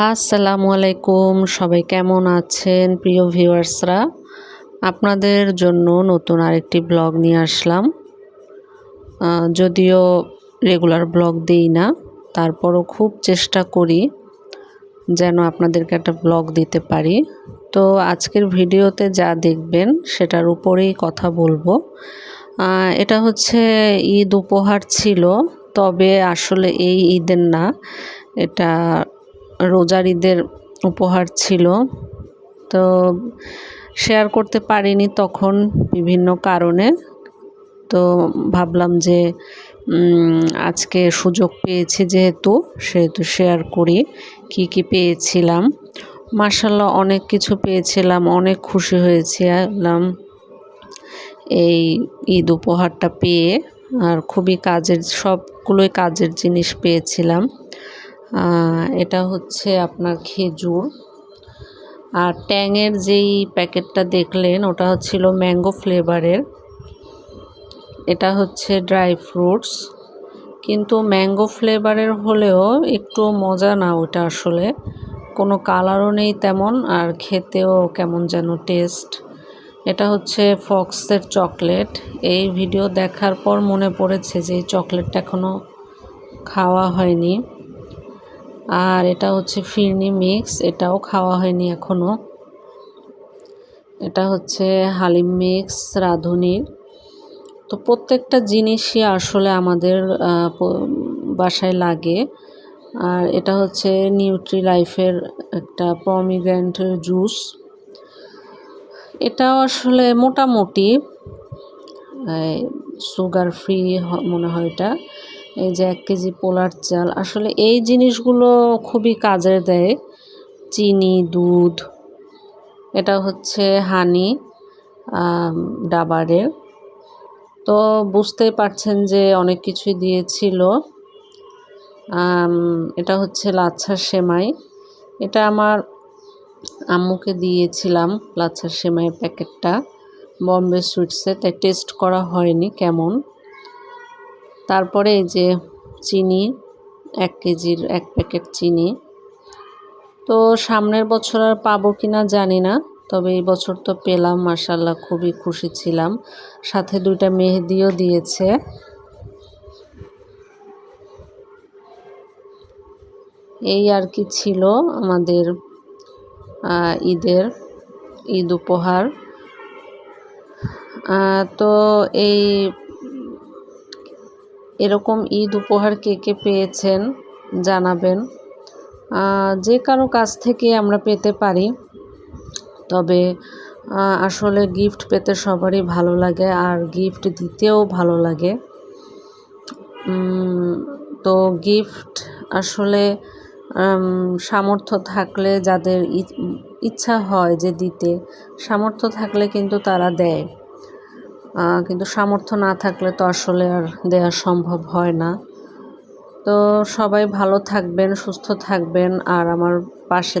আসসালামু আলাইকুম সবাই কেমন আছেন প্রিয় ভিউয়ার্সরা? আপনাদের জন্য নতুন আরেকটি ব্লগ নিয়ে আসলাম। যদিও রেগুলার ব্লগ দিই না, তারপরও খুব চেষ্টা করি যেন আপনাদেরকে একটা ব্লগ দিতে পারি। তো আজকের ভিডিওতে যা দেখবেন সেটার উপরেই কথা বলব। এটা হচ্ছে ঈদ উপহার ছিল, তবে আসলে এই ঈদের না, এটা রোজার ঈদের উপহার ছিল। তো শেয়ার করতে পারিনি তখন বিভিন্ন কারণে। তো ভাবলাম যে আজকে সুযোগ পেয়েছি যেহেতু, সেহেতু শেয়ার করি। কি কি পেয়েছিলাম? মার্শাল্লাহ অনেক কিছু পেয়েছিলাম, অনেক খুশি হয়েছিলাম। এই ঈদ উপহারটা পেয়ে আর খুবই কাজের, সবগুলোই কাজের জিনিস পেয়েছিলাম। এটা হচ্ছে আপনার খেজুর। আর ট্যাংয়ের যেই প্যাকেটটা দেখলেন, ওটা হচ্ছিল ম্যাঙ্গো ফ্লেভারের। এটা হচ্ছে ড্রাই ফ্রুটস। কিন্তু ম্যাঙ্গো ফ্লেভারের হলেও একটু মজা না ওটা আসলে। কোনো কালারও নেই তেমন, আর খেতেও কেমন যেন টেস্ট। এটা হচ্ছে ফক্সের চকলেট। এই ভিডিও দেখার পর মনে পড়েছে যে এই চকলেটটা এখনও খাওয়া হয়নি। আর এটা হচ্ছে ফিরনি মিক্স, এটাও খাওয়া হয়নি এখনও এটা হচ্ছে হালিম মিক্স রাঁধুনির। তো প্রত্যেকটা জিনিসই আসলে আমাদের বাসায় লাগে। আর এটা হচ্ছে নিউট্রি লাইফের একটা পমিগ্র্যান্ট জুস এটাও আসলে মোটামুটি সুগার ফ্রি মনে হয় এটা। এই যে এক কেজি পোলার চাল, আসলে এই জিনিসগুলো খুবই কাজে দেয়। চিনি, দুধ, এটা হচ্ছে হানি ডাবারের তো বুঝতেই পারছেন যে অনেক কিছুই দিয়েছিল। এটা হচ্ছে লাচ্ছার সেমাই। এটা আমার আম্মুকে দিয়েছিলাম লাচ্ছার সেমাইয়ের প্যাকেটটা। বম্বে সুইটসে, তাই টেস্ট করা হয়নি কেমন। তারপরে এই যে চিনি, এক কেজির এক প্যাকেট চিনি। তো সামনের বছর আর পাবো কি না জানি না, তবে এই বছর তো পেলাম মার্শাল্লাহ খুবই খুশি ছিলাম। সাথে দুইটা মেহেদিও দিয়েছে। এই আর কি ছিল আমাদের ঈদের, ঈদ উপহার। তো এই এরকম ঈদ উপহার কে কে পেয়েছেন জানাবেন। যে কারও কাছ থেকে আমরা পেতে পারি, তবে আসলে গিফট পেতে সবারই ভালো লাগে আর গিফট দিতেও ভালো লাগে। তো গিফট আসলে সামর্থ্য থাকলে যাদের ইচ্ছা হয় যে দিতে, সামর্থ্য থাকলে কিন্তু তারা দেয়। কিন্তু সামর্থ্য না থাকলে তো আসলে আর দেওয়া সম্ভব হয় না। তো সবাই ভালো থাকবেন, সুস্থ থাকবেন, আর আমার পাশে